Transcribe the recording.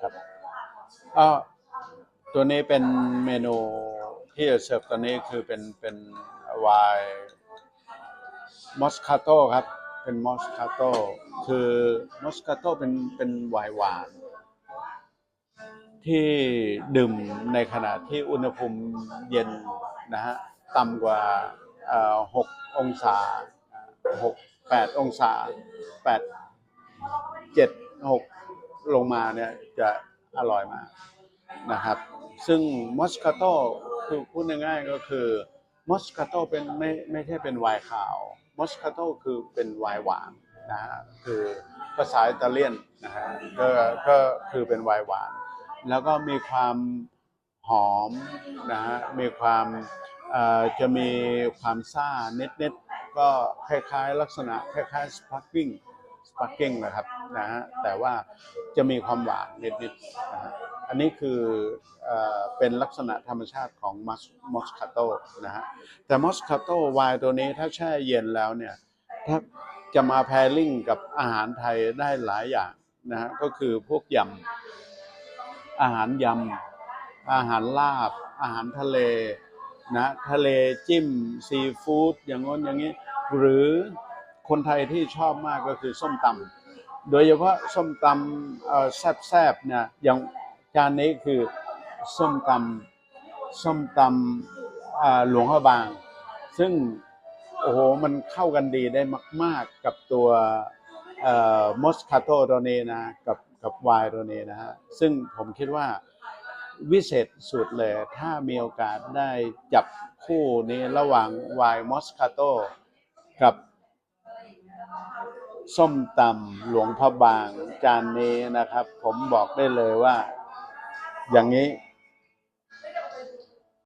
ครับตัวนี้เป็นเมนูที่จะเสิร์ฟตอนนี้คือเป็นเป็นไวน์มอสคาโต้ครับ เป็นมอสคาโต้คือมอสคาโต้เป็นเป็นไวน์หวาน ที่ดื่มในขณะที่อุณหภูมิเย็นนะฮะต่ำกว่าหกองศาหกแปดองศาแปดเจ็ดหก ลงมาเนี่ยจะอร่อยมากนะครับ ซึ่งมอสคาโต้คือพูดง่ายๆก็คือมอสคาโต้เป็นไม่ไม่ใช่เป็นไวน์ขาวมอสคาโต้คือเป็นไวน์หวานนะฮะคือภาษาอิตาเลียนนะฮะก็ก็คือเป็นไวน์หวาน แล้วก็มีความหอมนะฮะมีความอ่อจะมีความซ่าเน็ตๆก็คล้ายๆ ลักษณะคล้ายๆสปาร์กิ้ง สปาร์กิ้งนะครับนะฮะแต่ว่าจะมีความหวานนิดๆนะฮะอันนี้คือเป็นลักษณะธรรมชาติของมัสมอสคาโตนะฮะแต่มอสคาโตไวน์ตัวนี้ถ้าแช่เย็นแล้วเนี่ยถ้าจะมาแพริ่งกับอาหารไทยได้หลายอย่างนะฮะก็คือพวกยำอาหารยำอาหารลาบ อาหารทะเลนะทะเลจิ้มซีฟู้ดอย่างง้นอย่างนี้ หรือ คนไทยที่ชอบมากก็คือส้มตำโดยเฉพาะส้มตำแซ่บๆเนี่ยอย่างจานนี้คือส้มตำส้มตำหลวงพระบาง ซึ่งโอ้โหมันเข้ากันดีได้มาก ๆกับตัวมอสคาโตตัวนี้นะกับกับไวน์ตัวนี้นะฮะซึ่งผมคิดว่าวิเศษสุดเลยถ้ามีโอกาสได้จับคู่นี้ระหว่างไวน์มอสคาโตกับ ส้มตำหลวงพระบางจานนี้นะครับ ผมบอกได้เลยว่า อย่างนี้